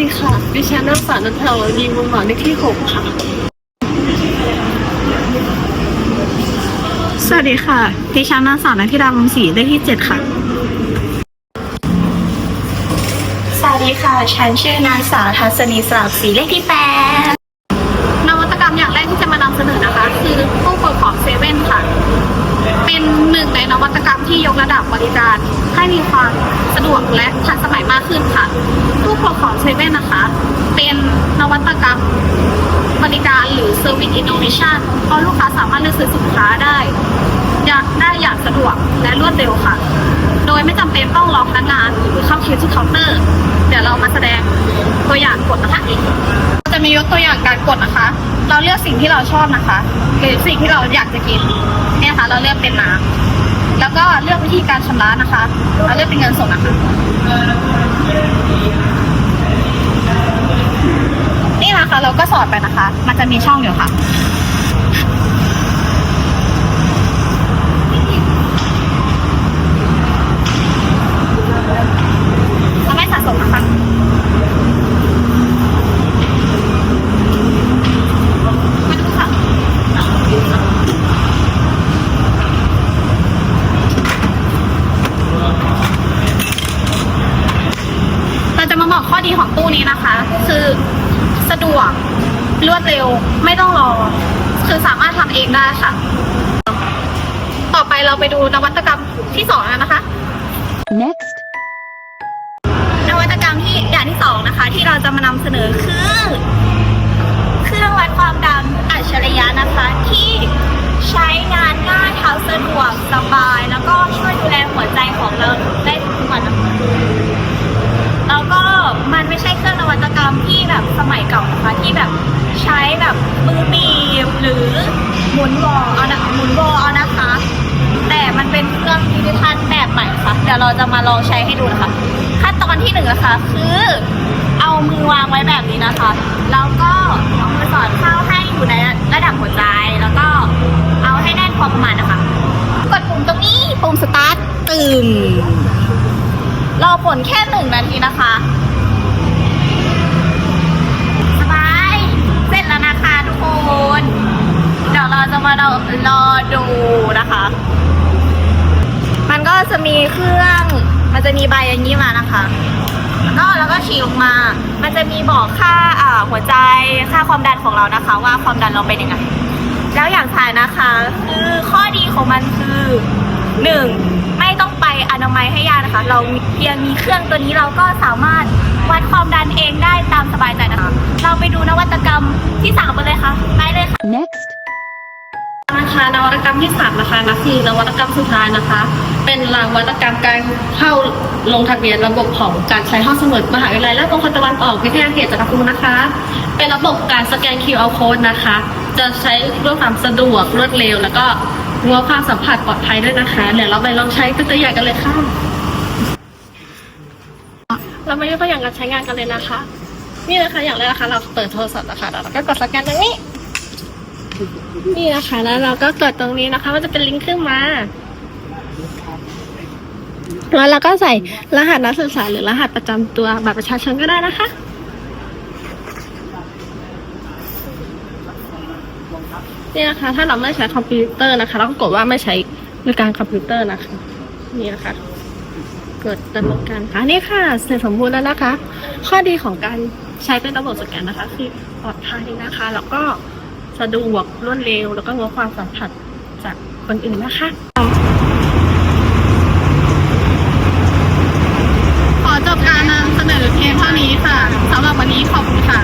ดิฉันนักศึกษานันทาวดีมุมหมอเลขที่หกค่ะ สวัสดีค่ะ ดิฉันนางสาวนันทิดาวงศรีเลขที่เจ็ดค่ะ สวัสดีค่ะ ฉันชื่อนางสาวทัศนีสลับศรีเลขที่แปด หนึ่งในนวัตกรรมที่ยกระดับบริการ ให้มีความสะดวกและทันสมัยมากขึ้นค่ะตู้กดของเซเว่นนะคะ เป็นนวัตกรรมบริการหรือ Service Innovation เพราะลูกค้าสามารถเลือกซื้อสินค้าได้ อยากได้อย่างสะดวกและรวดเร็วค่ะ โดยไม่จำเป็นต้องรอพนักงานหรือเข้าคิวที่เคาน์เตอร์ เดี๋ยวเรามาแสดงตัวอย่างกดนะคะจะมียกตัวอย่างการกดนะคะ เราเลือกสิ่งที่เราชอบนะคะ หรือสิ่งที่เราอยากจะกินเนี่ยค่ะ เราเลือกเป็นน้ำแล้วก็เลือกวิธีการชำระนะคะ เราเลือกเป็นเงินสดนะคะนี่นะคะเราก็สอดไปนะคะ มันจะมีช่องอยู่ค่ะ เราไม่สะสมนะคะ มาดูค่ะ เราจะมาบอกข้อ ดีของตู้นี้นะคะ คือสะดวกรวดเร็วไม่ต้องรอ คือสามารถทำเองได้ค่ะ ต่อไปเราไปดูนวัตกรรมที่สองแล้วนะคะ Next. นวัตกรรมที่อย่างที่สองนะคะ ที่เราจะมานำเสนอคือ เครื่องวัดความดันอัจฉริยะนะคะ ที่ใช้งานง่ายเท้าสะดวกสบาย แล้วก็ช่วยดูแลหัวใจของเราได้ทุกวันนะคะแล้วก็มันไม่ใช่เครื่องนวัตกรรมที่แบบสมัยเก่านะคะ ที่แบบใช้แบบมือบีบหรือหมุนวอลเอานะหมุนวอลเอานะคะ แต่มันเป็นเครื่องดิจิทัลแบบใหม่ค่ะเดี๋ยวเราจะมาลองใช้ให้ดูนะคะ ขั้นตอนที่หนึ่งนะคะ คือเอามือวางไว้แบบนี้นะคะ แล้วก็เอามือสอดเข้าให้อยู่ในระดับหัวใจแล้วก็เอาให้แน่นพอประมาณนะคะ กดปุ่มตรงนี้ปุ่มสตาร์ทตื่มรอผลแค่หนึ่งนาทีนะคะ คนเดี๋ยวเราจะมารอรอดูนะคะ มันก็จะมีเครื่อง มันจะมีใบอย่างนี้มานะคะแล้วก็แล้วก็ฉีกออกมา มันจะมีบอกค่าอ่าหัวใจค่าความดันของเรานะคะ ว่าความดันเราเป็นยังไง แล้วอย่างถ่ายนะคะ คือข้อดีของมันคือหนึ่ง มัยให้ยากนะคะ เราเพียงมีเครื่องตัวนี้เราก็สามารถวัดความดันเองได้ตามสบายใจนะคะ เราไปดูนวัตกรรมที่สามกันเลยค่ะไปเลยค่ะ Next. นะคะนวัตกรรมที่สามนะคะนะคือนวัตกรรมสุดท้ายนะคะ เป็นนวัตกรรมการเข้าลงทะเบียนระบบของการใช้ห้องสมุดมหาวิทยาลัยราชมงคลตะวันออกวิทยาเขตจักรพรรดินะคะ เป็นระบบการสแกน QR code นะคะ จะใช้ด้วยความสะดวกรวดเร็ว แล้วก็ งวความสัมผัสปลอดภัยด้วยนะคะเดี๋ยวเราไปลองใช้เป็นตัวอย่างกันเลยค่ะ เรามายกตัวอย่างการใช้งานกันเลยนะคะ นี่นะคะอย่างแรกนะคะ เราเปิดโทรศัพท์นะคะแล้วเราก็กดสแกนตรงนี้ นี่นะคะ แล้วเราก็กดตรงนี้นะคะมันจะเป็นลิงก์ขึ้นมาแล้วเราก็ใส่รหัสนักศึกษาหรือรหัสประจำตัวบัตรประชาชนก็ได้นะคะ นี่นะคะ ถ้าเราไม่ใช้คอมพิวเตอร์นะคะ เราก็กดว่าไม่ใช้บริการคอมพิวเตอร์นะคะ นี่นะคะกดดำเนินการค่ะนี่ค่ะ เสร็จสมบูรณ์แล้วนะคะ ข้อดีของการใช้เป็นระบบสแกนนะคะคือปลอดภัยนะคะ แล้วก็สะดวกรวดเร็ว แล้วก็ลดความสัมผัสจากคนอื่นนะคะขอจบการนำเสนอเพียงเท่านี้ค่ะสำหรับวันนี้ขอบคุณค่ะ